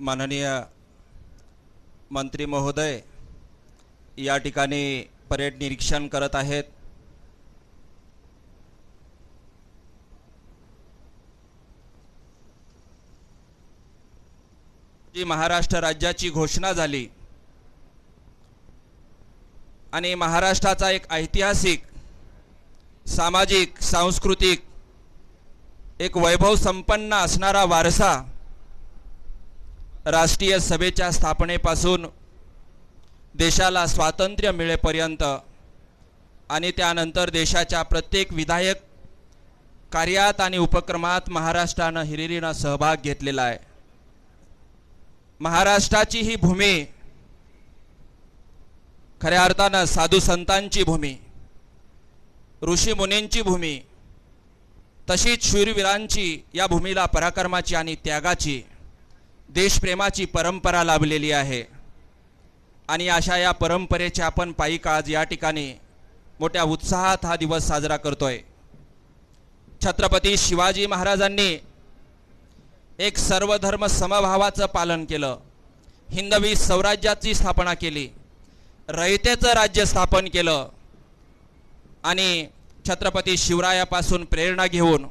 माननीय मंत्री महोदय या ठिकाणी परेड निरीक्षण करत आहेत. जी महाराष्ट्र राज्याची घोषणा झाली आणि महाराष्ट्राचा एक ऐतिहासिक सामाजिक सांस्कृतिक एक वैभव संपन्न असणारा वारसा राष्ट्रीय सभेच्या स्थापनेपासून देशाला स्वातंत्र्य मिळेपर्यंत आणि त्यानंतर देशाच्या प्रत्येक विधायक कार्यात आणि उपक्रमात महाराष्ट्रानं हिरिरीनं सहभाग घेतलेला आहे. महाराष्ट्राची ही भूमी खऱ्या अर्थानं साधू संतांची भूमी ऋषीमुनींची भूमी तशीच शूरवीरांची या भूमीला पराक्रमाची आणि त्यागाची देशप्रेमाची परंपरा लाभलेली आहे. आणि अशा या परंपरेचे आपण पायिक आज या ठिकाणी मोठ्या उत्साहात हा दिवस साजरा करतोय. छत्रपती शिवाजी महाराजांनी एक सर्वधर्म समभावाचं पालन केलं. हिंदवी स्वराज्याची स्थापना केली. रयतेचं राज्य स्थापन केलं. आणि छत्रपती शिवरायापासून प्रेरणा घेऊन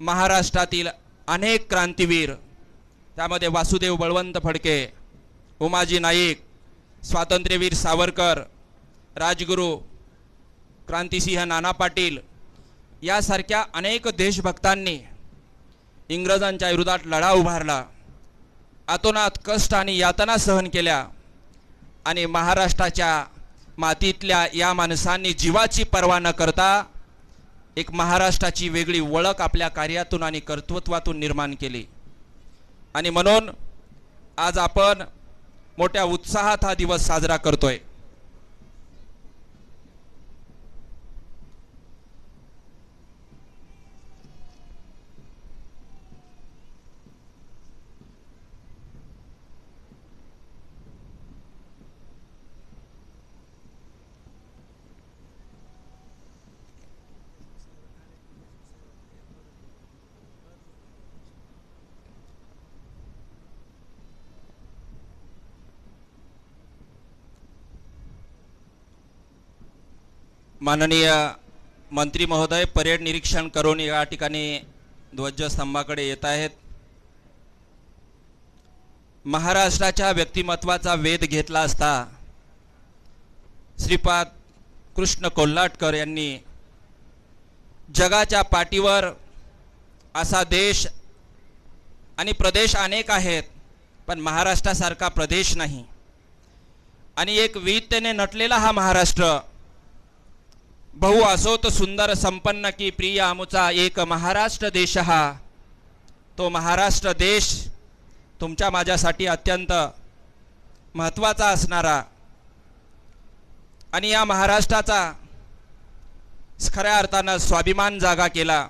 महाराष्ट्रातील अनेक क्रांतीवीर त्यामध्ये वासुदेव बळवंत फडके उमाजी नाईक स्वातंत्र्यवीर सावरकर राजगुरू क्रांतिसिंह नाना पाटील यासारख्या अनेक देशभक्तांनी इंग्रजांच्या विरोधात लढा उभारला. आतोनात कष्ट आणि यातना सहन केल्या आणि महाराष्ट्राच्या मातीतल्या या माणसांनी जीवाची पर्वा न करता एक महाराष्ट्राची वेगळी ओळख आपल्या कार्यातून आणि कर्तृत्वातून निर्माण केली. आणि म्हणून आज आपण मोठ्या उत्साहात हा दिवस साजरा करतोय. माननीय मंत्री महोदय परेड निरीक्षण करून या ठिकाणी ध्वजस्तंभाकडे येत आहेत. महाराष्ट्राच्या व्यक्तिमत्वाचा वेध घेतला असता श्रीपाद कृष्ण कोल्हाटकर यांनी जगाच्या पाठीवर असा देश आणि प्रदेश अनेक आहेत पण महाराष्ट्रासारखा प्रदेश नाही. आणि एक विविधतेने नटलेला हा महाराष्ट्र बहु असोत सुंदर संपन्न की प्रिय आमुचा एक महाराष्ट्र देश। हा तो महाराष्ट्र देश तुमच्या माझ्यासाठी अत्यंत महत्त्वाचा असणारा आणि या महाराष्ट्राचा खऱ्या अर्थानं स्वाभिमान जागा केला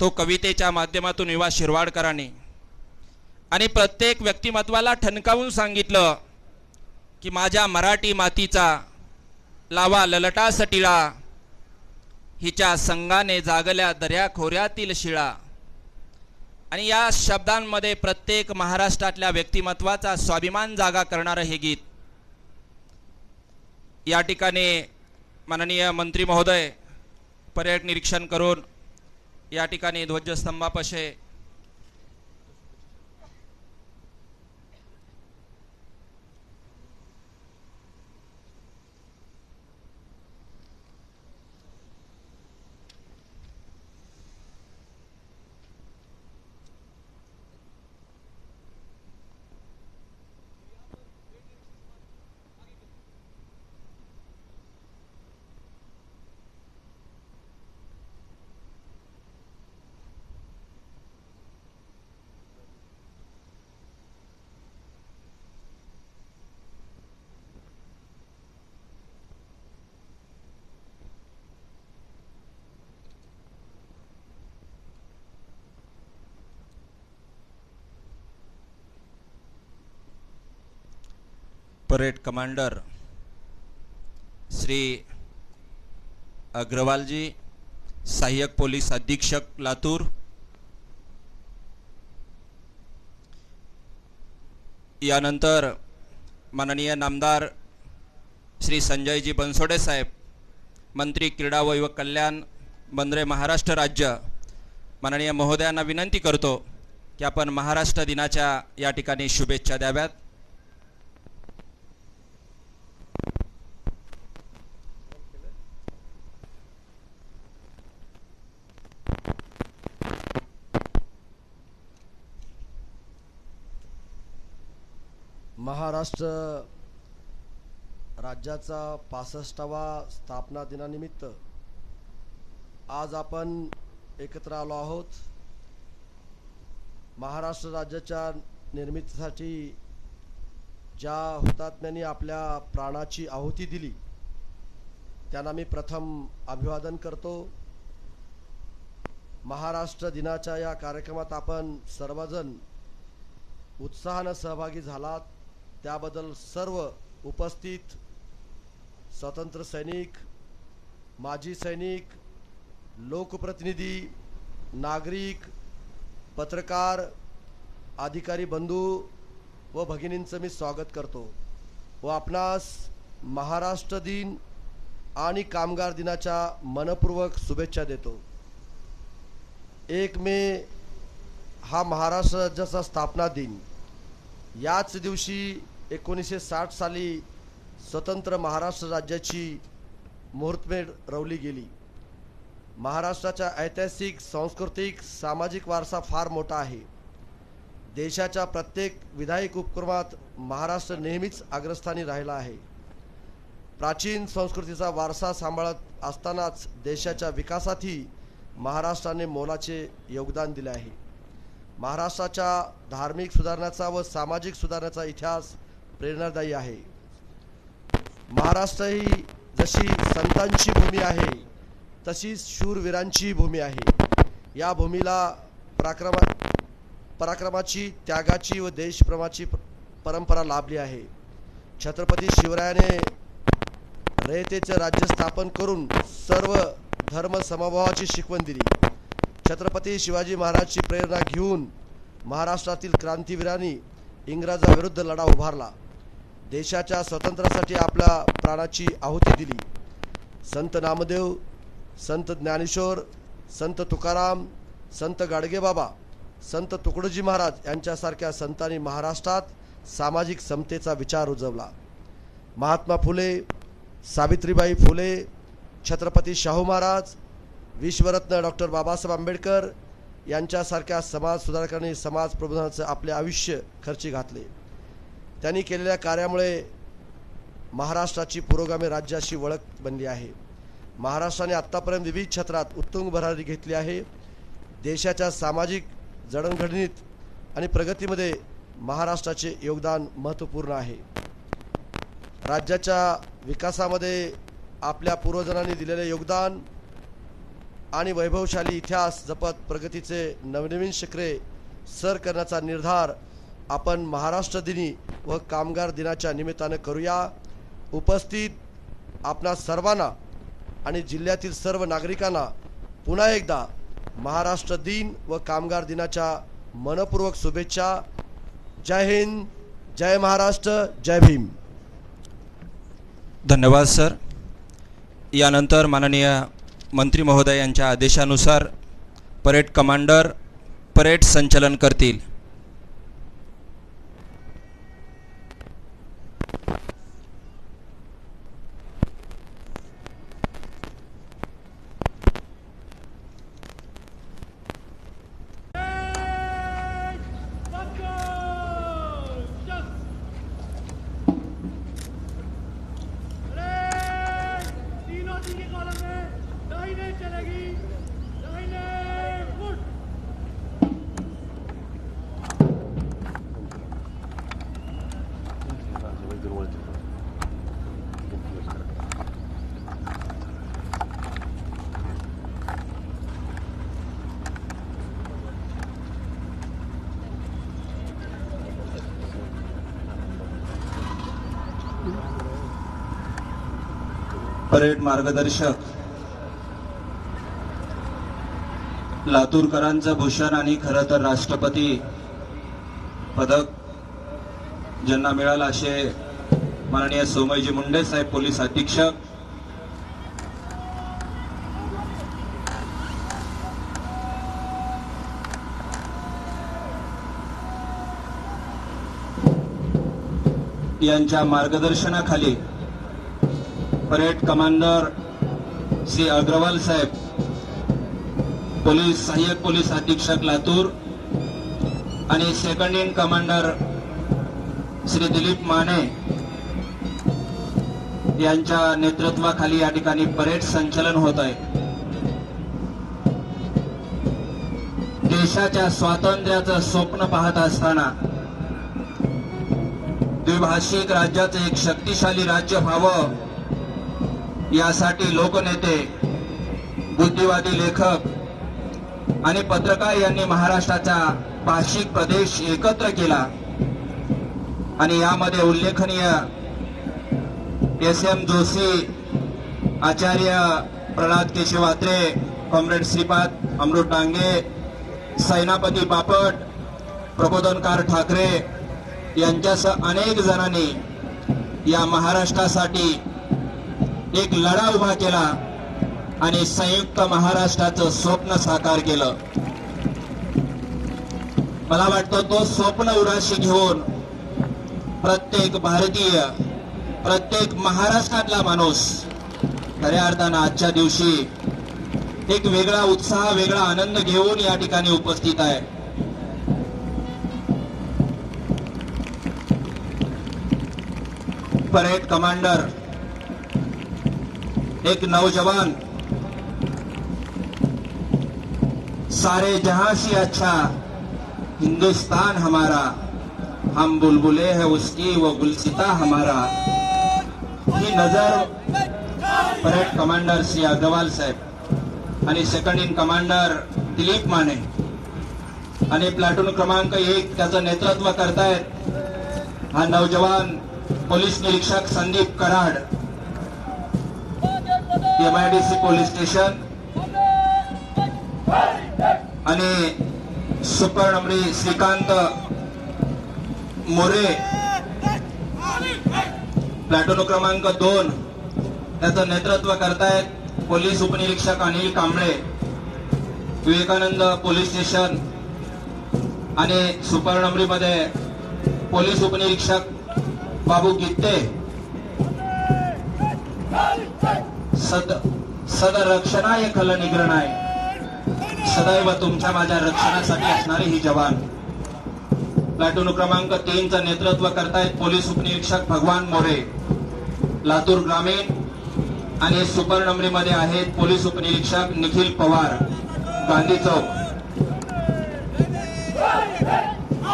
तो कवितेच्या माध्यमातून युवा शिरवाडकरांनी. आणि प्रत्येक व्यक्तिमत्वाला ठणकावून सांगितलं की माझ्या मराठी मातीचा लावा ललटा सटिळा हिच्या संघाने जागल्या दर्या खोऱ्यातील शिळा. आणि या शब्दांमध्ये प्रत्येक महाराष्ट्रातल्या व्यक्तिमत्वाचा स्वाभिमान जागा करणारं हे गीत. या ठिकाणी माननीय मंत्री महोदय पर्यटन निरीक्षण करून या ठिकाणी ध्वजस्तंभापाशे परेड कमांडर श्री अग्रवालजी सहाय्यक पोलीस अधीक्षक लातूर यानंतर माननीय नामदार श्री संजयजी बनसोडे साहेब मंत्री क्रीडा व युवक कल्याण बंदरे महाराष्ट्र राज्य माननीय महोदयांना विनंती करतो की आपण महाराष्ट्र दिनाच्या या ठिकाणी शुभेच्छा द्याव्यात महाराष्ट्र राज्याचा पासष्टावा स्थापना दिनानिमित्त आज आपण एकत्र आलो आहोत. महाराष्ट्र राज्याच्या निर्मितीसाठी ज्या हुतात्म्यांनी आपल्या प्राणाची आहुती दिली त्यांना मी प्रथम अभिवादन करतो. महाराष्ट्र दिनाच्या या कार्यक्रमात आपण सर्वजण उत्साहानं सहभागी झालात. त्याबद्दल सर्व उपस्थित स्वतंत्र सैनिक माजी सैनिक लोकप्रतिनिधी नागरिक पत्रकार अधिकारी बंधू व भगिनींचं मी स्वागत करतो. व आपणास महाराष्ट्र दिन आणि कामगार दिनाच्या मनपूर्वक शुभेच्छा देतो. एक मे हा महाराष्ट्र राज्याचा स्थापना दिन. याच दिवशी एकोणीसशे साठ साली स्वतंत्र महाराष्ट्र राज्याची मुहूर्तमेढ रवली गेली. महाराष्ट्राचा ऐतिहासिक सांस्कृतिक सामाजिक वारसा फार मोठा आहे. देशाच्या प्रत्येक विधायक उपक्रमात महाराष्ट्र नेहमीच अग्रस्थानी राहिला आहे. प्राचीन संस्कृतीचा वारसा सांभाळत असतानाच देशाच्या विकासातही महाराष्ट्राने मोलाचे योगदान दिले आहे. महाराष्ट्राच्या धार्मिक सुधारणाचा व सामाजिक सुधारणाचा इतिहास प्रेरणादायी आहे. महाराष्ट्र ही जशी संतांची भूमी आहे तशीच शूरवीरांची भूमी आहे. या भूमीला पराक्रमा पराक्रमाची त्यागाची व देशप्रेमाची परंपरा लाभली आहे. छत्रपती शिवरायाने रयतेचे राज्य स्थापन करून सर्व धर्म समभावाची शिकवण दिली. छत्रपती शिवाजी महाराजची प्रेरणा घेऊन महाराष्ट्रातील क्रांतीवीरांनी इंग्रजाविरुद्ध लढा उभारला. देशाच्या स्वातंत्र्यासाठी आपल्या प्राणाची आहुती दिली. संत नामदेव संत ज्ञानेश्वर संत तुकाराम संत गाडगेबाबा संत तुकडोजी महाराज यांच्यासारख्या संतांनी महाराष्ट्रात सामाजिक समतेचा विचार रुजवला महात्मा फुले सावित्रीबाई फुले छत्रपती शाहू महाराज विश्वरत्न डॉक्टर बाबासाहेब आंबेडकर यांच्यासारख्या समाज सुधारकांनी समाज प्रबोधनाचं आपले आयुष्य खर्ची घातले. त्यांनी केलेल्या कार्यामुळे महाराष्ट्राची पुरोगामी राज्याशी ओळख बनली आहे. महाराष्ट्राने आत्तापर्यंत विविध क्षेत्रात उत्तुंग भरारी घेतली आहे. देशाच्या सामाजिक जडणघडणीत आणि प्रगतीमध्ये महाराष्ट्राचे योगदान महत्त्वपूर्ण आहे. राज्याच्या विकासामध्ये आपल्या पूर्वजनांनी दिलेले योगदान आणि वैभवशाली इतिहास जपत प्रगतीचे नवनवीन शिखरे सर करण्याचा निर्धार आपण महाराष्ट्र दिनी व कामगार दिनाच्या निमित्तानं करूया. उपस्थित आपणा सर्वांना आणि जिल्ह्यातील सर्व नागरिकांना पुन्हा एकदा महाराष्ट्र दिन व कामगार दिनाच्या मनपूर्वक शुभेच्छा. जय हिंद जय महाराष्ट्र जय भीम. धन्यवाद सर. यानंतर माननीय मंत्री महोदय यांच्या आदेशानुसार परेड कमांडर परेड संचलन करतील. परेड मार्गदर्शक. लातूरकरांचं भूषण आणि खरं तर राष्ट्रपती पदक ज्यांना मिळाला असे माननीय सोमयजी मुंडे साहेब पोलीस अधीक्षक. यांच्या मार्गदर्शनाखाली परेड कमांडर श्री अग्रवाल साहेब पोलीस सहाय्यक पोलीस अधीक्षक लातूर आणि second in commander Shri Dilip Mane यांच्या नेतृत्वाखाली या ठिकाणी परेड संचलन होत आहे. देशाच्या स्वातंत्र्याचं स्वप्न पाहत असताना द्विभाषिक राज्याचं एक शक्तिशाली राज्य व्हावं यासाठी लोकनेते बुद्धिवादी लेखक आणि पत्रकार यांनी महाराष्ट्राचा भाषिक प्रदेश एकत्र केला. आणि यामध्ये उल्लेखनीय S M Joshi Acharya Pralhad केशवात्रे comrade Shripad Amrut Dange Senapati Bapat Prabodhankar Thackeray यांच्यासह अनेक जणांनी या महाराष्ट्रासाठी एक लढा उभा केला आणि संयुक्त महाराष्ट्राचं स्वप्न साकार केलं. मला वाटतं तो स्वप्न उराशी घेऊन प्रत्येक भारतीय प्रत्येक महाराष्ट्रातला माणूस खऱ्या अर्थानं आजच्या दिवशी एक वेगळा उत्साह वेगळा आनंद घेऊन या ठिकाणी उपस्थित आहे. परेड कमांडर एक नौजवान। सारे जहां से अच्छा हिंदुस्तान हमारा। हम बुलबुले है उसकी वो गुलसिता हमारा। ही नजर परेड कमांडर श्री अग्रवाल साहेब आणि second in commander Dilip Mane. आणि प्लाटून क्रमांक एक त्याचं नेतृत्व करतायत। हा नौजवान पोलीस निरीक्षक Sandeep Karad. MIDC police station आणि सुपर्णमरी श्रीकांत मोरे. प्लॅटून क्रमांक दोन. त्याचं नेतृत्व करतायत पोलीस उपनिरीक्षक अनिल कांबळे विवेकानंद पोलीस स्टेशन आणि सुपर्णमरीमध्ये पोलीस उपनिरीक्षक बाबू गित्ते. सद सद रक्षणाय कल निग्रणाय सदैव तुमच्या माझ्या रक्षणासाठी असणारे ही जवान. प्लॅटून क्रमांक तीनचं नेतृत्व करतायत पोलीस उपनिरीक्षक भगवान मोरे. लातूर ग्रामीण आणि सुपर्णमरीमध्ये आहेत पोलीस उपनिरीक्षक निखिल पवार. गांधी चौक.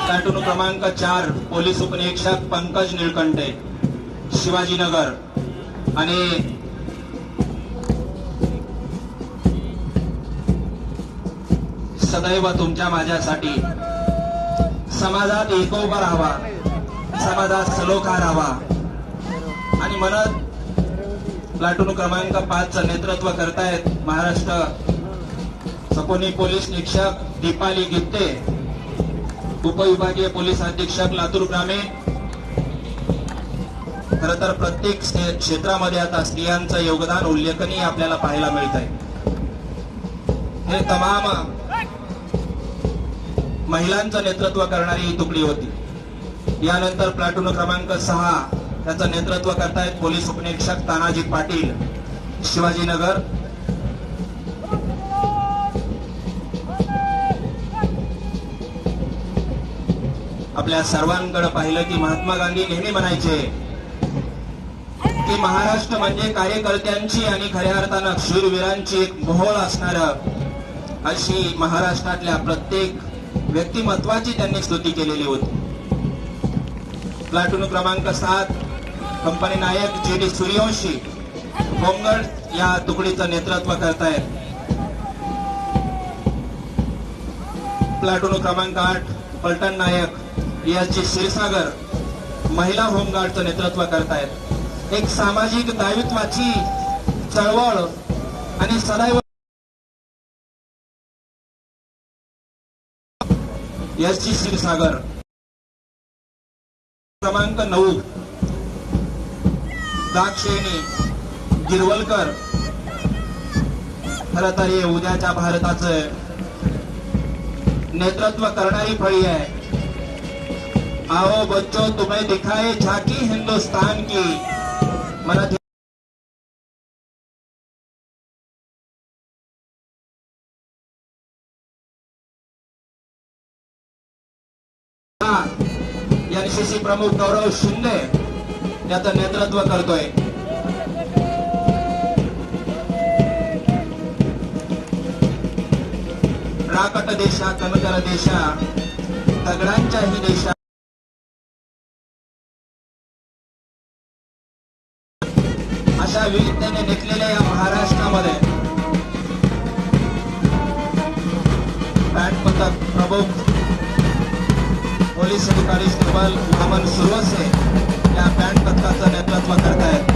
प्लाटून क्रमांक चार पोलीस उपनिरीक्षक पंकज निळकंठे. शिवाजीनगर आणि सदैव तुमच्या माझ्यासाठी. समाजात एकोपा राहावा. समाजात सलोखा राहावा. आणि म्हणत प्लाटून क्रमांक पाचचं नेतृत्व करतायत महाराष्ट्र. सपोनी पोलीस निरीक्षक दीपाली गित्ते उपविभागीय पोलीस अधीक्षक लातूर ग्रामीण खर तर प्रत्येक क्षेत्रामध्ये आता स्त्रियांचं योगदान उल्लेखनीय आपल्याला पाहायला मिळत आहे हे तमाम महिलांचं नेतृत्व करणारी ही तुकडी होती. यानंतर प्लाटून क्रमांक सहा त्याचं नेतृत्व करतायत पोलीस उपनिरीक्षक तानाजी पाटील शिवाजीनगर आपल्या सर्वांकडे पाहिलं की महात्मा गांधी नेहमी म्हणायचे की महाराष्ट्र म्हणजे कार्यकर्त्यांची आणि खऱ्या अर्थानं शूरवीरांची एक मोहोळ असणार अशी महाराष्ट्रातल्या प्रत्येक व्यक्तिमत्वाची त्यांनी स्तुती केलेली होती. प्लाटून क्रमांक सात कंपनी नायक G D Suryavanshi home guard या तुकडीचं नेतृत्व करतायत. प्लाटून क्रमांक आठ पलटण नायक याची क्षीरसागर महिला होमगार्डचं नेतृत्व करतायत. एक सामाजिक दायित्वाची चळवळ आणि सदैव याची क्षीरसागर. क्रमांक नऊ. दाक्षिणी गिरवलकर. खर तर हे उद्याच्या भारताचं नेतृत्व करणारी फळी आहे. आओ बच्चो तुम्हें दिखाए झाकी हिंदुस्तान की. मला ती- एनसीसी प्रमुख गौरव शिंदे याचं नेतृत्व करतोय. राकट देशा कमकर देशा दगडांच्याही देशा अशा विविधतेने निघलेल्या या महाराष्ट्रामध्ये बँड पथक प्रमुख पोलीस अधिकारी श्रीमल अमन सुरवसे या बँड पथकाचं नेतृत्व करतायत.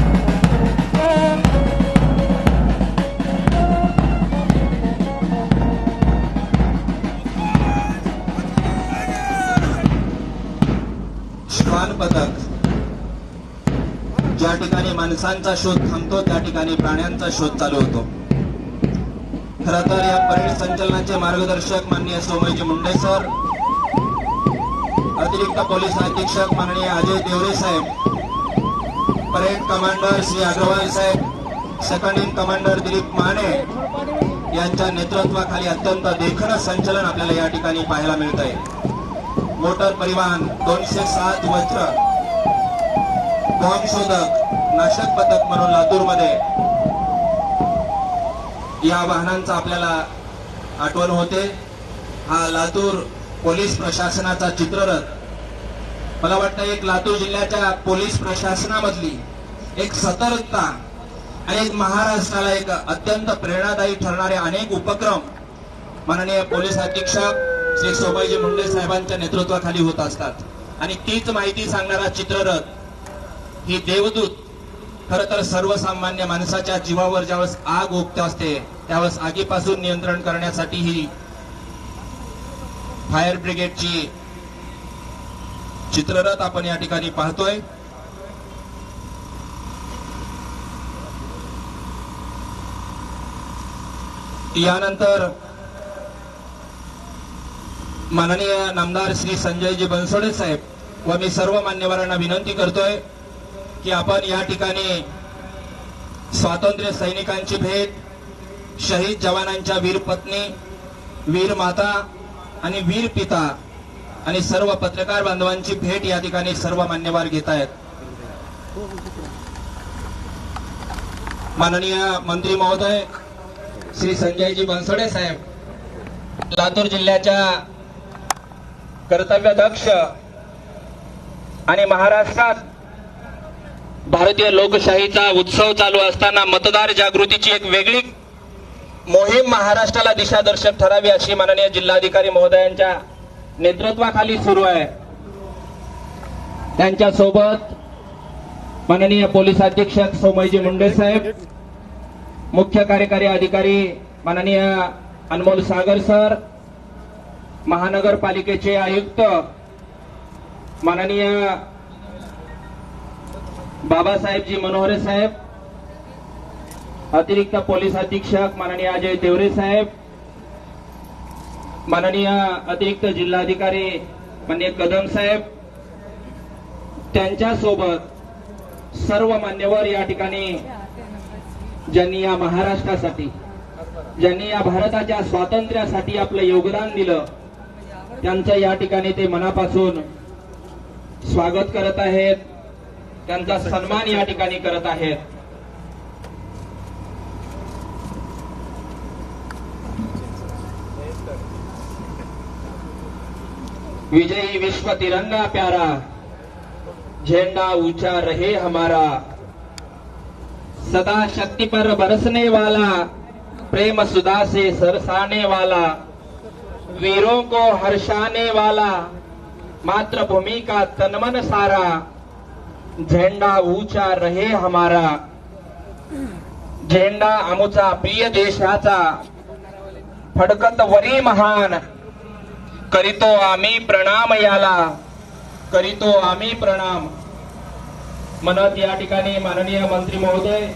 श्वान पथक ज्या ठिकाणी माणसांचा शोध थांबतो त्या ठिकाणी प्राण्यांचा शोध चालू होतो. खर तर या परेड संचलनाचे मार्गदर्शक माननीय सोमयजी मुंडे सर अतिरिक्त पोलीस अधीक्षक माननीय अजय देवरे साहेब parade commander Shri Agrawal Saheb second in commander Dilip Mane यांच्या नेतृत्वाखाली अत्यंत देखणं संचलन आपल्याला या ठिकाणी पाहायला मिळत आहे मोटर परिवहन दोनशे सात वज्र बॉम्ब शोधक नाशक पथक म्हणून लातूरमध्ये या वाहनांचा आपल्याला आठवण होते. हा लातूर पोलीस प्रशासनाचा चित्ररथ मला वाटतं एक लातूर जिल्ह्याच्या पोलीस प्रशासनामधली एक सतर्कता आणि एक महाराष्ट्राला एक अत्यंत प्रेरणादायी ठरणारे अनेक उपक्रम माननीय पोलीस अधीक्षक श्री सोबाईजी मुंडे साहेबांच्या नेतृत्वाखाली होत असतात. आणि तीच माहिती सांगणारा चित्ररथ ही देवदूत खर तर सर्वसामान्य माणसाच्या जीवावर ज्यावेळेस आग ओकते असते त्यावेळेस आगीपासून नियंत्रण करण्यासाठी ही फायर ब्रिगेडची चित्ररथ आपण या ठिकाणी पाहतोय. यानंतर माननीय नामदार श्री संजयजी बनसोडे साहेब व मी सर्व मान्यवरांना विनंती करतोय की आपण या ठिकाणी स्वातंत्र्य सैनिकांची भेट शहीद जवानांच्या वीर पत्नी वीर माता आणि वीर पिता आणि सर्व पत्रकार बांधवांची भेट या ठिकाणी सर्व मान्यवर घेत आहेत. माननीय मंत्री महोदय श्री संजयजी बनसोडे साहेब लातूर जिल्ह्याच्या कर्तव्यदक्ष आणि महाराष्ट्रात भारतीय लोकशाहीचा उत्सव चालू असताना मतदार जागृतीची एक वेगळी मोहीम महाराष्ट्राला दिशादर्शक ठरावी अशी माननीय जिल्हाधिकारी महोदयांच्या नेतृत्वाखाली सुरू आहे. त्यांच्यासोबत माननीय पोलीस अधीक्षक सोमयजी मुंडे साहेब मुख्य कार्यकारी अधिकारी माननीय अनमोल सागर सर महानगरपालिकेचे आयुक्त माननीय बाबासाहेबजी मनोहरे साहेब अतिरिक्त पोलीस अधीक्षक माननीय अजय देवरे साहेब माननीय अतिरिक्त जिल्हाधिकारी म्हणजे कदम साहेब त्यांच्यासोबत सर्व मान्यवर या ठिकाणी ज्यांनी या महाराष्ट्रासाठी ज्यांनी या भारताच्या स्वातंत्र्यासाठी आपलं योगदान दिलं त्यांचं या ठिकाणी ते मनापासून स्वागत करत आहेत त्यांचा सन्मान या ठिकाणी करत आहेत. विजयी विश्व तिरंगा प्यारा। झेंडा ऊंचा रहे हमारा। सदा शक्ति पर बरसने वाला प्रेम सुधा से सरसाने वाला वीरों को हर्षाने वाला मातृभूमि का तनमन सारा झेंडा ऊंचा रहे हमारा। झेंडा आमुचा प्रिय देशाचा फडकत वरी महान करीतो आम्ही प्रणाम याला. करीतो आम्ही प्रणाम. म्हणत या ठिकाणी माननीय मंत्री महोदय